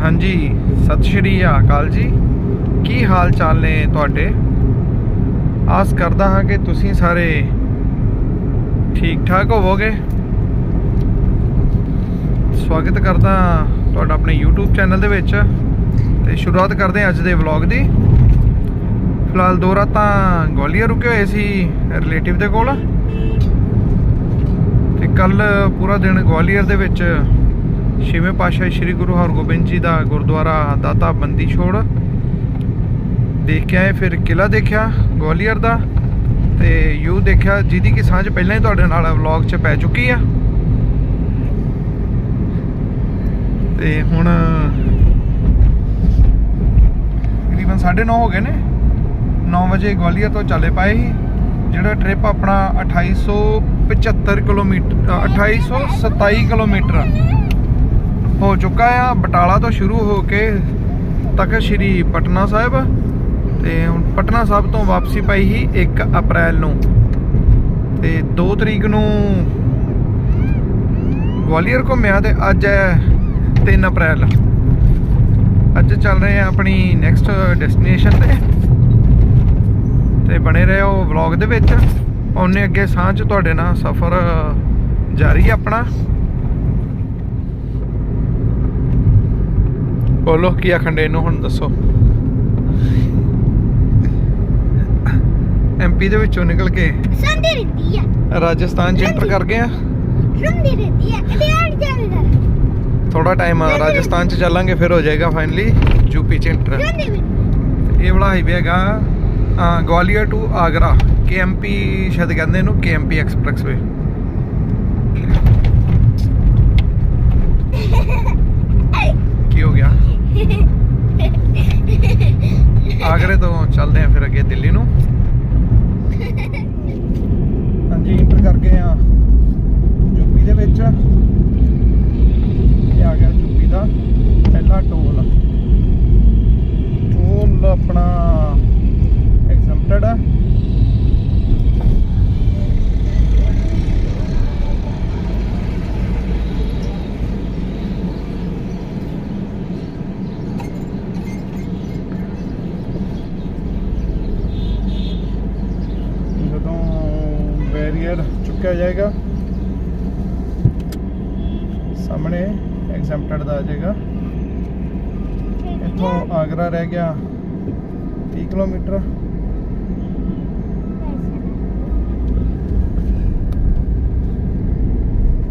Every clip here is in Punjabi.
ਹਾਂਜੀ, ਸਤਿ ਸ਼੍ਰੀ ਅਕਾਲ ਜੀ। ਕੀ ਹਾਲ ਚਾਲ ਨੇ ਤੁਹਾਡੇ? ਆਸ ਕਰਦਾ ਹਾਂ ਕਿ ਤੁਸੀਂ ਸਾਰੇ ਠੀਕ ਠਾਕ ਹੋਵੋਗੇ। ਸਵਾਗਤ ਕਰਦਾ ਤੁਹਾਡਾ ਆਪਣੇ YouTube ਚੈਨਲ ਦੇ ਵਿੱਚ ਤੇ ਸ਼ੁਰੂਆਤ ਕਰਦੇ ਹਾਂ ਅੱਜ ਦੇ ਵਲੌਗ ਦੀ। ਫਿਲਹਾਲ ਦੋ ਰਾਤਾਂ ਗਵਾਲੀਅਰ ਰੁਕੇ ਹੋਏ ਸੀ ਰਿਲੇਟਿਵ ਦੇ ਕੋਲ। ਤੇ ਕੱਲ ਪੂਰਾ ਦਿਨ ਗਵਾਲੀਅਰ ਦੇ ਵਿੱਚ ਛੇਵੇਂ ਪਾਤਸ਼ਾਹ ਸ੍ਰੀ ਗੁਰੂ ਹਰਗੋਬਿੰਦ ਜੀ ਦਾ ਗੁਰਦੁਆਰਾ ਦਾਤਾ ਬੰਦੀ ਛੋੜ। ਦੇਖ ਕੇ ਆਏ ਫਿਰ ਕਿਲਾ ਦੇਖਿਆ ਗਵਾਲੀਅਰ ਦਾ। ਤੇ ਯੂ ਦੇਖਿਆ ਜਿਹਦੀ ਕਿ ਸਾਂਝ ਪਹਿਲਾਂ ਹੀ ਤੁਹਾਡੇ ਨਾਲ ਵਲੌਗ 'ਚ ਪੈ ਚੁੱਕੀ ਆ। ਤੇ ਹੁਣ ਤਕਰੀਬਨ 9:30 ਹੋ ਗਏ ਨੇ। 9 ਵਜੇ ਗਵਾਲੀਅਰ ਤੋਂ ਚੱਲੇ ਪਾਏ ਸੀ। ਜਿਹੜਾ ਟ੍ਰਿਪ ਆਪਣਾ 2875 ਕਿਲੋਮੀਟਰ ਅ, 2827 ਕਿਲੋਮੀਟਰ। ਹੋ ਚੁੱਕਾ ਆ। ਬਟਾਲਾ ਤੋਂ ਸ਼ੁਰੂ ਹੋ ਕੇ ਤੱਕ ਸ਼੍ਰੀ ਪਟਨਾ ਸਾਹਿਬ ਤੇ ਹੁਣ ਪਟਨਾ ਸਾਹਿਬ ਤੋਂ ਵਾਪਸੀ ਪਾਈ ਸੀ 1 ਅਪ੍ਰੈਲ ਨੂੰ। ਤੇ 2 ਤਰੀਕ ਨੂੰ ਗਵਾਲੀਅਰ ਘੁੰਮਿਆ ਤੇ ਅੱਜ ਹੈ 3 ਅਪ੍ਰੈਲ। ਅੱਜ ਚੱਲ ਰਹੇ ਆ ਆਪਣੀ ਨੈਕਸਟ ਡੈਸਟੀਨੇਸ਼ਨ ਤੇ। ਤੇ ਬਣੇ ਰਹੋ ਵਲੌਗ ਦੇ ਵਿੱਚ। ਉਹਨੇ ਅੱਗੇ ਸਾਂਝ ਤੁਹਾਡੇ ਨਾਲ ਸਫ਼ਰ ਜਾਰੀ ਹੈ ਆਪਣਾ। ਬੋਲੋ ਕੀ ਆਖੰਡੇ ਨੂੰ ਹੁਣ ਦੱਸੋ। ਐਮਪੀ ਦੇ ਵਿੱਚੋਂ ਨਿਕਲ ਕੇ ਸੰਦੇ ਰਹਿੰਦੀ ਆ। ਰਾਜਸਥਾਨ ਚ ਐਂਟਰ ਕਰ ਗਏ ਆ ਸੰਦੇ ਰਹਿੰਦੀ ਆ ਕਦੇ ਆਣ ਜਾਵੇਗਾ ਥੋੜਾ ਟਾਈਮ ਰਾਜਸਥਾਨ ਚ ਚੱਲਾਂਗੇ ਫਿਰ ਹੋ ਜਾਏਗਾ ਫਾਈਨਲੀ ਯੂਪੀ ਚ ਐਂਟਰ ਇਹ ਵਾਲਾ ਹਾਈਵੇ ਹੈਗਾ ਗਵਾਲੀਅਰ ਟੂ ਆਗਰਾ ਕੇਐਮਪੀ ਸ਼ਾਇਦ ਕਹਿੰਦੇ ਇਹਨੂੰ ਕੇਐਮਪੀ ਐਕਸਪ੍ਰੈਸਵੇ ਕੀ ਹੋ ਗਿਆ? ਆਗਰੇ ਤੋਂ ਚੱਲਦੇ ਆ ਫਿਰ ਅੱਗੇ ਦਿੱਲੀ ਨੂੰ। ਹਾਂਜੀ ਇੰਟਰ ਕਰ ਗਏ ਆ ਯੂਪੀ ਦੇ ਵਿੱਚ। ਇਹ ਆ ਗਿਆ ਯੂਪੀ ਦਾ ਪਹਿਲਾ ਟੋਲ ਟੋਲ ਆਪਣਾ ਐਗਜ਼ੈਂਪਟਡ ਆ ਜਦੋਂ ਬੈਰੀਅਰ ਚੁੱਕਿਆ ਜਾਏਗਾ ਸਾਹਮਣੇ ਐਗਜ਼ੈਂਪਟਡ ਦਾ ਆ ਜਾਏਗਾ। ਇੱਥੋਂ ਆਗਰਾ ਰਹਿ ਗਿਆ। 30 ਕਿਲੋਮੀਟਰ।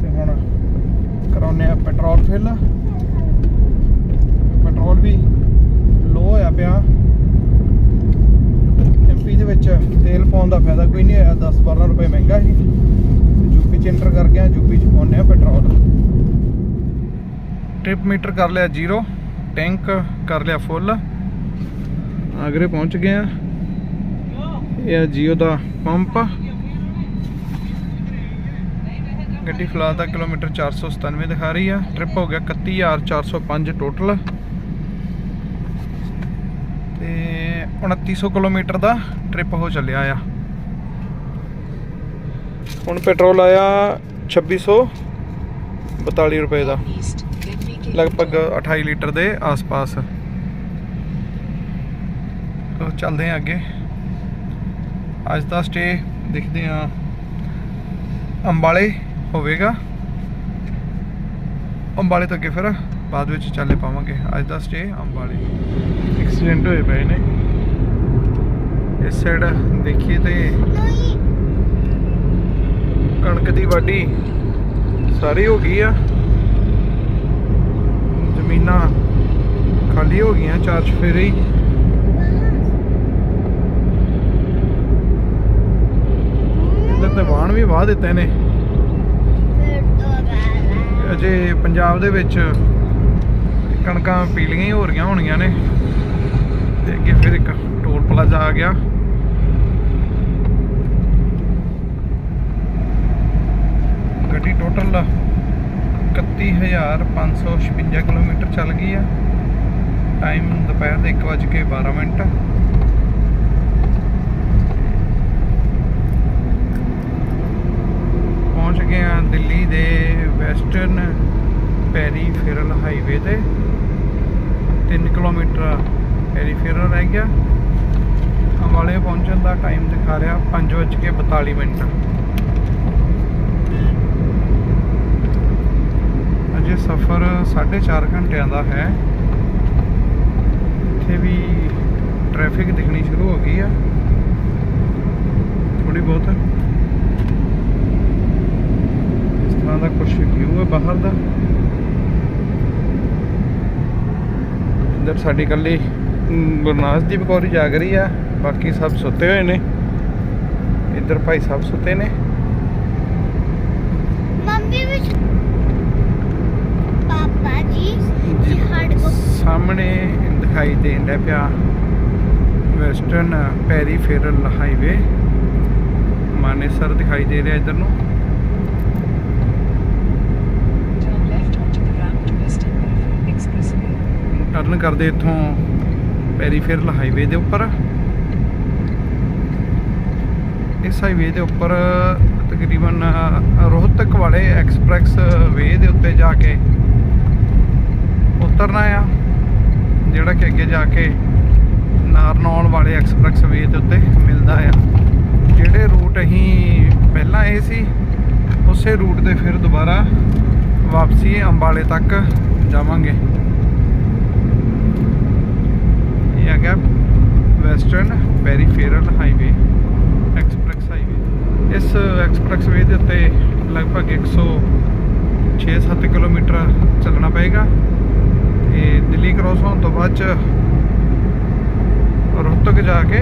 ਤੇ ਹੁਣ ਕਰਾਉਨੇ ਆ ਪੈਟਰੋਲ ਫਿਲ। ਪੈਟਰੋਲ ਵੀ ਲੋ ਹੋਇਆ ਪਿਆ। ਐਮਪੀ ਦੇ ਵਿੱਚ ਤੇਲ ਪਾਉਣ ਦਾ ਫਾਇਦਾ ਕੋਈ ਨਹੀਂ ਹੋਇਆ। 10 12 ਰੁਪਏ ਮਹਿੰਗਾ ਸੀ। ਯੂਪੀ ਚ ਐਂਟਰ ਕਰ ਗਿਆ, ਯੂਪੀ ਚ ਪਾਉਂਦੇ ਆ ਪੈਟਰੋਲ ਟ੍ਰਿਪ ਮੀਟਰ ਕਰ ਲਿਆ ਜ਼ੀਰੋ ਟੈਂਕ ਕਰ ਲਿਆ ਫੁੱਲ ਆਗਰੇ ਪਹੁੰਚ ਗਏ ਆ। ਇਹ ਜੀਓ ਦਾ ਪੰਪ। ਗੱਡੀ ਫਿਲਹਾਲ ਦਾ ਕਿਲੋਮੀਟਰ 497 ਦਿਖਾ ਰਹੀ ਆ। ਟ੍ਰਿਪ ਹੋ ਗਿਆ 31405 ਟੋਟਲ ਤੇ 2900 ਕਿਲੋਮੀਟਰ ਦਾ ਟ੍ਰਿਪ ਹੋ ਚੱਲਿਆ ਆ। ਹੁਣ ਪੈਟਰੋਲ ਆਇਆ 2642 ਰੁਪਏ ਦਾ। ਲਗਭਗ 28 ਲੀਟਰ ਦੇ ਆਸ-ਪਾਸ। ਤੋ ਚੱਲਦੇ ਹਾਂ ਅੱਗੇ। ਅੱਜ ਦਾ ਸਟੇ ਦੇਖਦੇ ਹਾਂ ਅੰਬਾਲੇ ਹੋਵੇਗਾ। ਅੰਬਾਲੇ ਤੋਂ ਅੱਗੇ ਫਿਰ ਬਾਅਦ ਵਿੱਚ ਚੱਲੇ ਪਾਵਾਂਗੇ। ਅੱਜ ਦਾ ਸਟੇ ਅੰਬਾਲੇ। ਐਕਸੀਡੈਂਟ ਹੋਏ ਪਏ ਨੇ। ਇਸ ਸਾਈਡ ਦੇਖੀਏ ਤੇ ਕਣਕ ਦੀ ਵਾਢੀ ਸਾਰੀ ਹੋ ਗਈ ਆ। ਜ਼ਮੀਨਾਂ ਖਾਲੀ ਹੋ ਗਈਆਂ, ਚਾਰ ਚਫੇਰੇ ਹੀ। ਇੱਧਰ ਤੇ ਵਾਹਣ ਵੀ ਵਾਹ ਦਿੱਤੇ ਨੇ। ਅਜੇ ਪੰਜਾਬ ਦੇ ਵਿੱਚ ਕਣਕਾਂ ਪੀਲੀਆਂ ਹੀ ਹੋ ਰਹੀਆਂ ਹੋਣੀਆਂ ਨੇ। ਤੇ ਅੱਗੇ ਫਿਰ ਇੱਕ ਟੋਲ ਪਲਾਜ਼ਾ ਆ ਗਿਆ ਗੱਡੀ ਟੋਟਲ 31556 ਕਿਲੋਮੀਟਰ ਚੱਲ ਗਈ ਆ। ਟਾਈਮ ਦੁਪਹਿਰ ਦੇ 1:12 ਮਿੰਟ। ਪਹੁੰਚ ਗਏ ਆ ਦਿੱਲੀ ਦੇ ਵੈਸਟਰਨ ਪੈਰੀਫੇਰਲ ਹਾਈਵੇ ਤੇ। 3 ਕਿਲੋਮੀਟਰ ਪੈਰੀਫੇਰਲ ਰਹਿ ਗਿਆ। ਅੰਬਾਲੇ ਪਹੁੰਚਣ ਦਾ ਟਾਈਮ ਦਿਖਾ ਰਿਹਾ 5:42 ਮਿੰਟ। ਅਜੇ ਸਫ਼ਰ 4.5 ਘੰਟਿਆਂ ਦਾ ਹੈ। ਇੱਥੇ ਵੀ ਟ੍ਰੈਫਿਕ ਦਿਖਣੀ ਸ਼ੁਰੂ ਹੋ ਗਈ ਆ। ਥੋੜੀ ਬਹੁਤ। ਇਸ ਤਰ੍ਹਾਂ ਦਾ ਕੁਝ ਵਿਊ ਹੈ ਬਾਹਰ ਦਾ। ਇੱਧਰ ਸਾਡੀ ਕੱਲੀ ਗੁਰਨਾਸ ਦੀ ਬਕੌਰੀ ਜਾਗ ਰਹੀ ਆ, ਬਾਕੀ ਸਭ ਸੁੱਤੇ ਹੋਏ ਨੇ। ਇੱਧਰ ਭਾਈ ਸਾਹਿਬ ਸੁੱਤੇ ਨੇ। ਮੰਮੀ ਵੀ ਸਾਹਮਣੇ ਦਿਖਾਈ ਦੇਣ ਡਿਆ ਪਿਆ ਵੈਸਟਰਨ ਪੈਰੀਫੇਰਲ ਹਾਈਵੇ। ਮਾਨੇਸਰ ਦਿਖਾਈ ਦੇ ਰਿਹਾ ਇੱਧਰ ਨੂੰ. ਟਰਨ ਕਰਦੇ ਇੱਥੋਂ ਪੈਰੀਫੇਰਲ ਹਾਈਵੇ ਦੇ ਉੱਪਰ। ਇਸ ਹਾਈਵੇ ਦੇ ਉੱਪਰ ਤਕਰੀਬਨ ਰੋਹਤਕ ਵਾਲੇ ਐਕਸਪ੍ਰੈਸ ਵੇ ਦੇ ਉੱਤੇ ਜਾ ਕੇ ਉਤਰਨਾ ਆ, ਜਿਹੜਾ ਕਿ ਅੱਗੇ ਜਾ ਕੇ ਨਾਰਨੌਲ ਵਾਲੇ ਐਕਸਪ੍ਰੈਸ ਵੇ ਦੇ ਉੱਤੇ ਮਿਲਦਾ ਆ। ਜਿਹੜੇ ਰੂਟ ਅਸੀਂ ਪਹਿਲਾਂ ਇਹ ਸੀ, ਉਸੇ ਰੂਟ ਤੇ ਫਿਰ ਦੁਬਾਰਾ ਵਾਪਸੀ ਅੰਬਾਲੇ ਤੱਕ ਜਾਵਾਂਗੇ। ਇਹ ਹੈਗਾ western peripheral highway, express highway. ਇਸ ਐਕਸਪ੍ਰੈਸ ਵੇ ਦੇ ਉੱਤੇ ਲਗਭਗ 106-7 ਕਿਲੋਮੀਟਰ ਚੱਲਣਾ ਪਏਗਾ। ਤੇ ਦਿੱਲੀ ਕ੍ਰੋਸ ਹੋਣ ਤੋਂ ਬਾਅਦ ਚ ਰੋਹਤਕ ਜਾ ਕੇ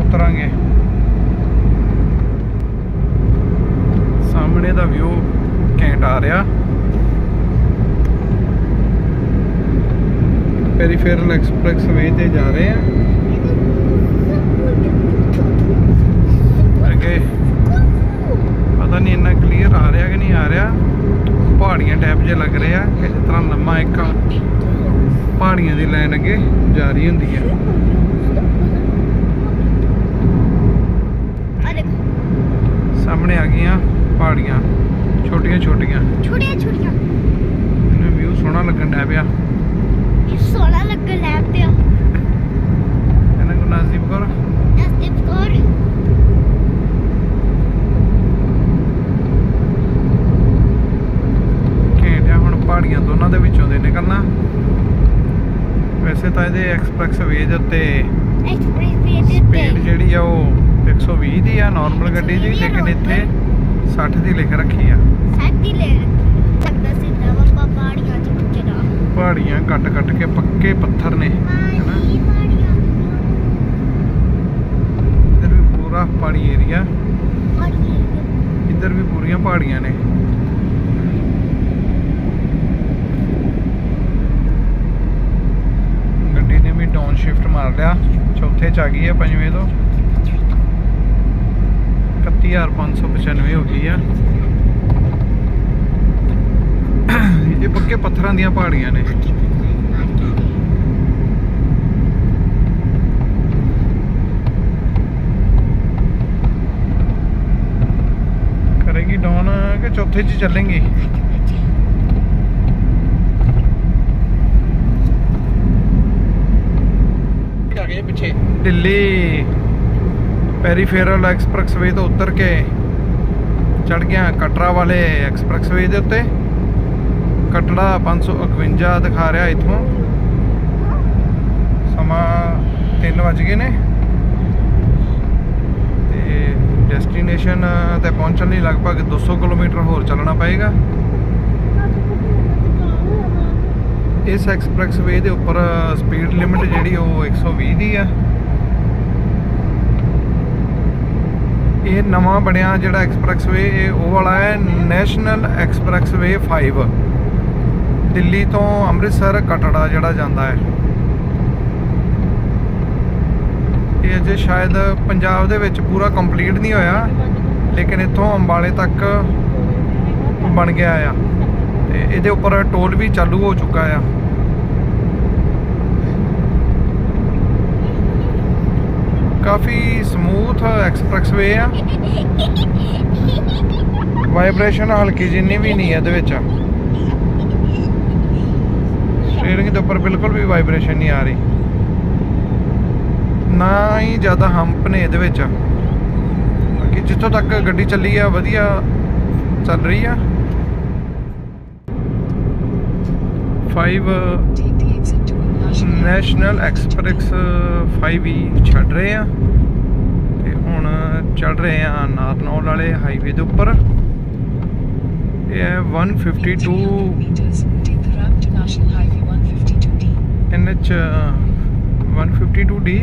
ਉਤਰਾਂਗੇ। ਸਾਹਮਣੇ ਦਾ ਵਿਊ ਘੈਂਟ ਆ ਰਿਹਾ। ਪੈਰੀਫੇਰਲ ਐਕਸਪ੍ਰੈਸ ਵੇ ਤੇ ਜਾ ਰਹੇ ਆ। ਅੱਗੇ ਪਤਾ ਨਹੀਂ ਇੰਨਾ ਕਲੀਅਰ ਆ ਰਿਹਾ ਕਿ ਨਹੀਂ ਆ ਰਿਹਾ। ਪਹਾੜੀਆਂ ਟੈਪ ਜੇ ਲੱਗ ਰਹੇ ਕਿ ਇਸ ਤਰ੍ਹਾਂ ਲੰਮਾ ਇੱਕ ਪਹਾੜੀਆਂ ਦੀ ਲਾਈਨ ਅੱਗੇ ਜਾ ਰਹੀ ਹੁੰਦੀ ਹੈ ਸਾਹਮਣੇ ਆ ਗਈਆਂ ਪਹਾੜੀਆਂ ਛੋਟੀਆਂ ਛੋਟੀਆਂ ਛੋਟੀਆਂ ਛੋਟੀਆਂ ਇਹਨੂੰ ਵਿਊ ਸੋਹਣਾ ਲੱਗਣ ਡਿਆ ਪਿਆ। ਇਹ ਸੋਹਣਾ ਲੱਗਣ ਲੱਗ ਪਿਆ। ਇਹਨਾਂ ਨੂੰ ਨਾਜ਼ੀਬ ਕਰ। ਦੇ ਕੋਰ ਘੈਂਟ ਆ ਹੁਣ ਪਹਾੜੀਆਂ ਦੋਨਾਂ ਦੇ ਵਿੱਚੋਂ ਦੇ ਨਿਕਲਣਾ। ਵੈਸੇ ਤਾਂ ਇਹਦੇ ਐਕਸਪ੍ਰੈਸ ਵੇ ਦੇ ਉੱਤੇ ਦੇ ਸਪੀਡ ਜਿਹੜੀ ਆ ਉਹ 120 ਦੀ ਆ ਨਾਰਮਲ ਗੱਡੀ ਦੀ 120 ਆ ਲੇਕਿਨ ਇੱਥੇ normal। 60 ਦੀ ਲਿਖ ਰੱਖੀ ਆ। ਸਾਡੀ ਲੈ ਰੱਖੀ ਲੱਗਦਾ ਸਿੱਧਾ ਪਾਪਾ ਪਹਾੜੀਆਂ ਚ ਪੁੱਛਣਾ ਪਹਾੜੀਆਂ ਕੱਟ ਕੱਟ ਕੇ ਪੱਕੇ ਪੱਥਰ ਨੇ ਹੈਨਾ? ਇੱਧਰ ਵੀ ਪੂਰਾ ਪਹਾੜੀ ਏਰੀਆ ਇੱਧਰ ਵੀ ਪੂਰੀਆਂ ਪਹਾੜੀਆਂ ਨੇ ਗੱਡੀ ਨੇ ਵੀ ਡਾਊਨ ਸ਼ਿਫਟ ਮਾਰ ਲਿਆ। ਚੌਥੇ ਚ ਆ ਗਈ ਹੈ ਪੰਜਵੇਂ ਤੋਂ। 31595 ਹੋ ਗਈ ਆ। ਇਹ ਪੱਕੇ ਪੱਥਰਾਂ ਦੀਆਂ ਪਹਾੜੀਆਂ ਨੇ। ਕਰੇਗੀ ਡਾਊਨ ਕਿ ਚੌਥੇ ਚ ਚੱਲੇਂਗੀ ਆ ਗਏ ਪਿੱਛੇ ਦਿੱਲੀ ਪੈਰੀਫੇਰਲ ਐਕਸਪ੍ਰੈਸਵੇ ਤੋਂ ਉਤਰ ਕੇ ਚੜ ਗਿਆ ਕਟਰਾ ਵਾਲੇ ਐਕਸਪ੍ਰੈਸਵੇ ਦੇ ਉੱਤੇ। ਕਟੜਾ 551 ਦਿਖਾ ਰਿਹਾ ਇੱਥੋਂ। ਸਮਾਂ 3 ਵਜ ਗਏ ਨੇ। ਤੇ ਡੈਸਟੀਨੇਸ਼ਨ ਤੇ ਪਹੁੰਚਣ ਲਈ ਲਗਭਗ 200 ਕਿਲੋਮੀਟਰ ਹੋਰ ਚੱਲਣਾ ਪਏਗਾ। ਇਸ ਐਕਸਪ੍ਰੈਸਵੇ ਦੇ ਉੱਪਰ ਸਪੀਡ ਲਿਮਿਟ ਜਿਹੜੀ ਉਹ 120 ਦੀ ਆ। ਇਹ ਨਵਾਂ ਬਣਿਆ ਜਿਹੜਾ ਐਕਸਪ੍ਰੈਸਵੇ, ਇਹ ਉਹ ਵਾਲਾ ਹੈ, ਨੈਸ਼ਨਲ ਐਕਸਪ੍ਰੈਸਵੇ 5 ਦਿੱਲੀ ਤੋਂ ਅੰਮ੍ਰਿਤਸਰ, ਕਟੜਾ ਜਿਹੜਾ ਜਾਂਦਾ ਹੈ। ਇਹ ਅਜੇ ਸ਼ਾਇਦ ਪੰਜਾਬ ਦੇ ਵਿੱਚ ਪੂਰਾ ਕੰਪਲੀਟ ਨਹੀਂ ਹੋਇਆ, ਲੇਕਿਨ ਇੱਥੋਂ ਅੰਬਾਲੇ ਤੱਕ ਬਣ ਗਿਆ ਆ। ਤੇ ਇਹਦੇ ਉੱਪਰ ਟੋਲ ਵੀ ਚਾਲੂ ਹੋ ਚੁੱਕਾ ਆ। ਕਾਫੀ ਸਮੂਥ ਐਕਸਪ੍ਰੈਸ ਵੇ ਆ। ਵਾਈਬ੍ਰੇਸ਼ਨ ਹਲਕੀ ਜਿੰਨੀ ਵੀ ਨਹੀਂ ਹੈ ਇਹਦੇ ਵਿੱਚ। ਸਟੀਅਰਿੰਗ ਦੇ ਉੱਪਰ ਬਿਲਕੁਲ ਵੀ ਵਾਈਬ੍ਰੇਸ਼ਨ ਨਹੀਂ ਆ ਰਹੀ। ਨਾ ਹੀ ਜ਼ਿਆਦਾ ਹੰਪ ਨੇ ਇਹਦੇ ਵਿੱਚ। ਕਿ ਜਿੱਥੋਂ ਤੱਕ ਗੱਡੀ ਚੱਲੀ ਆ, ਵਧੀਆ ਚੱਲ ਰਹੀ ਆ। 5 Take exit national express 5E ਛੱਡ ਰਹੇ ਆ ਤੇ ਹੁਣ ਚੱਲ ਰਹੇ ਆ ਨਾਰਨੌਲ ਵਾਲੇ ਹਾਈਵੇ ਦੇ ਉੱਪਰ ਇਹ ਹੈ 152 NH ਡੀ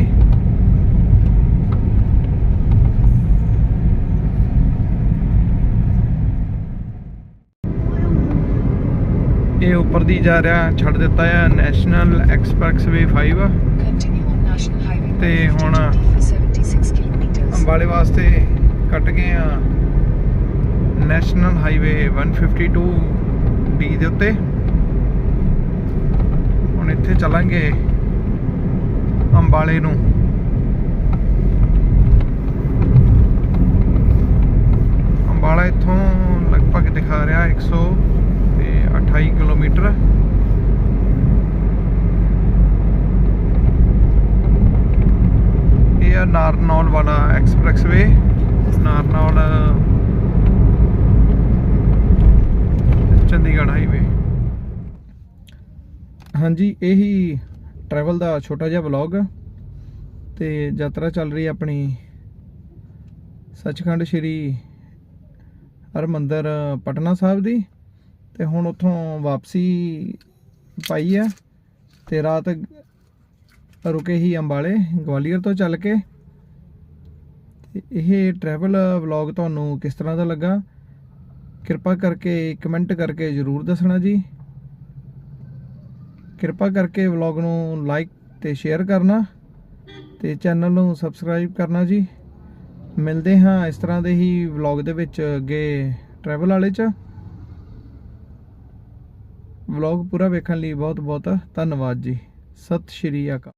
ਇਹ ਉੱਪਰ ਦੀ ਜਾ ਰਿਹਾ ਛੱਡ ਦਿੱਤਾ ਹੈ national expressway 5 Continue on National Highway ਤੇ ਹੁਣ 152D for 76 kilometers. ਅੰਬਾਲੇ ਵਾਸਤੇ ਕੱਟ ਗਏ ਆ ਨੈਸ਼ਨਲ ਹਾਈਵੇ 152 ਡੀ ਦੇ ਉੱਤੇ। ਹੁਣ ਇੱਥੇ ਚੱਲਾਂਗੇ ਅੰਬਾਲੇ ਨੂੰ। ਅੰਬਾਲਾ ਇੱਥੋਂ ਲਗਭਗ ਦਿਖਾ ਰਿਹਾ 100 ਤੇ 28 ਕਿਲੋਮੀਟਰ। ਇਹ ਆ ਨਾਰਨੌਲ ਵਾਲਾ ਐਕਸਪ੍ਰੈਸਵੇ ਨਾਰਨੌਲ, ਚੰਡੀਗੜ੍ਹ ਹਾਈਵੇ। ਹਾਂਜੀ, ਇਹੀ ਟਰੈਵਲ ਦਾ ਛੋਟਾ ਜਿਹਾ ਵਲੌਗ ਤੇ ਯਾਤਰਾ ਚੱਲ ਰਹੀ ਆਪਣੀ ਸੱਚਖੰਡ ਸ਼੍ਰੀ ਹਰਮੰਦਰ, ਪਟਨਾ ਸਾਹਿਬ ਦੀ। ਤੇ ਹੁਣ ਉੱਥੋਂ ਵਾਪਸੀ ਪਾਈ ਆ ਤੇ ਰਾਤ ਰੁਕੇ ਹੀ ਅੰਬਾਲੇ, ਗਵਾਲੀਅਰ ਤੋਂ ਚੱਲ ਕੇ। ਤੇ ਇਹ ਟਰੈਵਲ ਵਲੌਗ ਤੁਹਾਨੂੰ ਕਿਸ ਤਰ੍ਹਾਂ ਦਾ ਲੱਗਾ? ਕਿਰਪਾ ਕਰਕੇ ਕਮੈਂਟ ਕਰਕੇ ਜਰੂਰ ਦੱਸਣਾ ਜੀ। ਕਿਰਪਾ ਕਰਕੇ ਵਲੌਗ ਨੂੰ ਲਾਈਕ ਤੇ ਸ਼ੇਅਰ ਕਰਨਾ ਤੇ ਚੈਨਲ ਨੂੰ ਸਬਸਕ੍ਰਾਈਬ ਕਰਨਾ ਜੀ। ਮਿਲਦੇ ਹਾਂ ਇਸ ਤਰ੍ਹਾਂ ਦੇ ਹੀ ਵਲੌਗ ਦੇ ਵਿੱਚ ਅੱਗੇ ਟਰੈਵਲ ਵਾਲੇ ਚ। ਵਲੌਗ ਪੂਰਾ ਵੇਖਣ ਲਈ ਬਹੁਤ ਬਹੁਤ ਧੰਨਵਾਦ ਜੀ। ਸਤਿ ਸ਼੍ਰੀ ਅਕਾਲ।